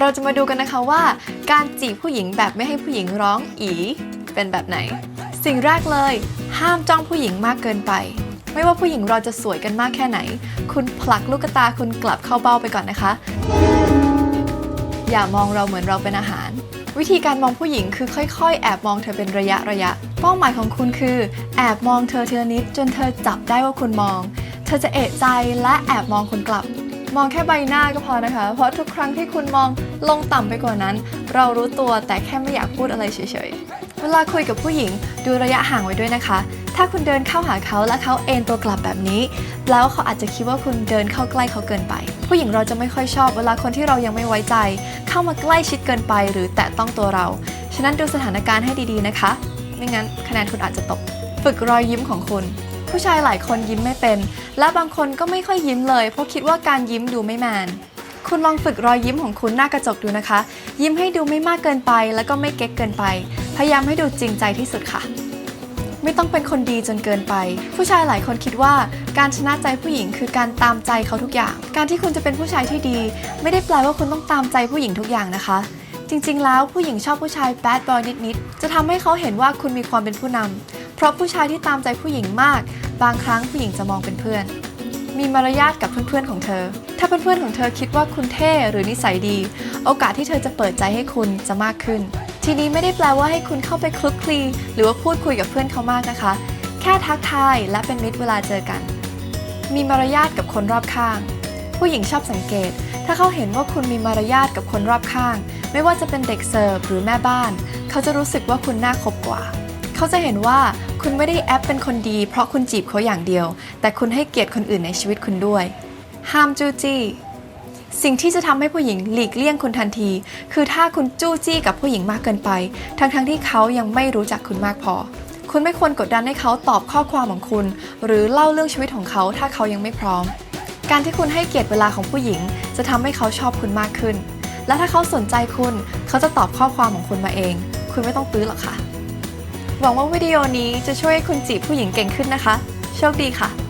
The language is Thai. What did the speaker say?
เราจะมาดูกันนะคะว่า การจีบผู้หญิงแบบไม่ให้ผู้หญิงร้องอีเป็นแบบไหน สิ่งแรกเลย ห้ามจ้องผู้หญิงมากเกินไป ไม่ว่าผู้หญิงเราจะสวยกันมากแค่ไหน คุณผลักลูกตาคุณกลับเข้าเบ้าไปก่อนนะคะ อย่ามองเราเหมือนเราเป็นอาหาร วิธีการมองผู้หญิงคือค่อยๆ แอบมองเธอเป็นระยะระยะ เป้าหมายของคุณคือ แอบมองเธอทีละนิดจนเธอจับได้ว่าคุณมอง เธอจะเอะใจและแอบมองคุณกลับ มองแค่ใบหน้าก็พอนะคะ เพราะทุกครั้งที่คุณมองลงต่ำไปกว่านั้น เรารู้ตัวแต่แค่ไม่อยากพูดอะไรเฉยๆ เวลาคุยกับผู้หญิงดูระยะห่างไว้ด้วยนะคะ ถ้าคุณเดินเข้าหาเขาและเขาเอนตัวกลับแบบนี้ แล้วเขาอาจจะคิดว่าคุณเดินเข้าใกล้เขาเกินไป ผู้หญิงเราจะไม่ค่อยชอบเวลาคนที่เรายังไม่ไว้ใจ เข้ามาใกล้ชิดเกินไปหรือแตะต้องตัวเรา ฉะนั้นดูสถานการณ์ให้ดีๆนะคะ ไม่งั้นคะแนนคุณอาจจะตก ฝึกรอยยิ้มของคุณ ผู้ชายหลายคนยิ้มไม่เป็น และบางคนก็ไม่ค่อยยิ้มเลย เพราะคิดว่าการยิ้มดูไม่แมนคุณลองฝึกรอยยิ้มของคุณหน้ากระจกดูนะคะ ยิ้มให้ดูไม่มากเกินไป แล้วก็ไม่เก๊กเกินไป พยายามให้ดูจริงใจที่สุดค่ะ ไม่ต้องเป็นคนดีจนเกินไป ผู้ชายหลายคนคิดว่าการชนะใจผู้หญิงคือการตามใจเขาทุกอย่าง การที่คุณจะเป็นผู้ชายที่ดี ไม่ได้แปลว่าคุณต้องตามใจผู้หญิงทุกอย่างนะคะ จริง ๆ แล้วผู้หญิงชอบผู้ชายแบดบอยนิดๆจะทำให้เขาเห็นว่าคุณมีความเป็นผู้นำเพราะผู้ชายที่ตามใจผู้หญิงมาก บางครั้งผู้หญิงจะมองเป็นเพื่อน มีมารยาทกับเพื่อนๆของเธอ ถ้าเพื่อนๆของเธอคิดว่าคุณเท่หรือนิสัยดี โอกาสที่เธอจะเปิดใจให้คุณจะมากขึ้น ทีนี้ไม่ได้แปลว่าให้คุณเข้าไปคลุกคลี หรือว่าพูดคุยกับเพื่อนเขามากนะคะ แค่ทักทายและเป็นมิตรเวลาเจอกัน มีมารยาทกับคนรอบข้าง ผู้หญิงชอบสังเกต ถ้าเขาเห็นว่าคุณมีมารยาทกับคนรอบข้าง ไม่ว่าจะเป็นเด็กเสิร์ฟหรือแม่บ้าน เขาจะรู้สึกว่าคุณน่าคบกว่า เขาจะเห็นว่าคุณไม่ได้แอปเป็นคนดี เพราะคุณจีบเขาอย่างเดียว แต่คุณให้เกียรติคนอื่นในชีวิตคุณด้วย ห้ามจู้จี้ สิ่งที่จะทำให้ผู้หญิงหลีกเลี่ยงคุณทันที คือถ้าคุณจู้จี้กับผู้หญิงมากเกินไป ทั้งๆทที่เขายังไม่รู้จักคุณมากพอ คุณไม่ควรกดดันให้เขาตอบข้อความของคุณ หรือเล่าเรื่องชีวิตของเขาถ้าเขายังไม่พร้อม การที่คุณให้เกียรติเวลาของผู้หญิง จะทำให้เขาชอบคุณมากขึ้น และถ้าเขาสนใจคุณ เขาจะตอบข้อความของคุณมาเอง คุณไม่ต้องตื้อหรอกค่ะ หวังว่าวิดีโอนี้จะช่วยให้คุณจีบผู้หญิงเก่งขึ้นนะคะ โชคดีค่ะ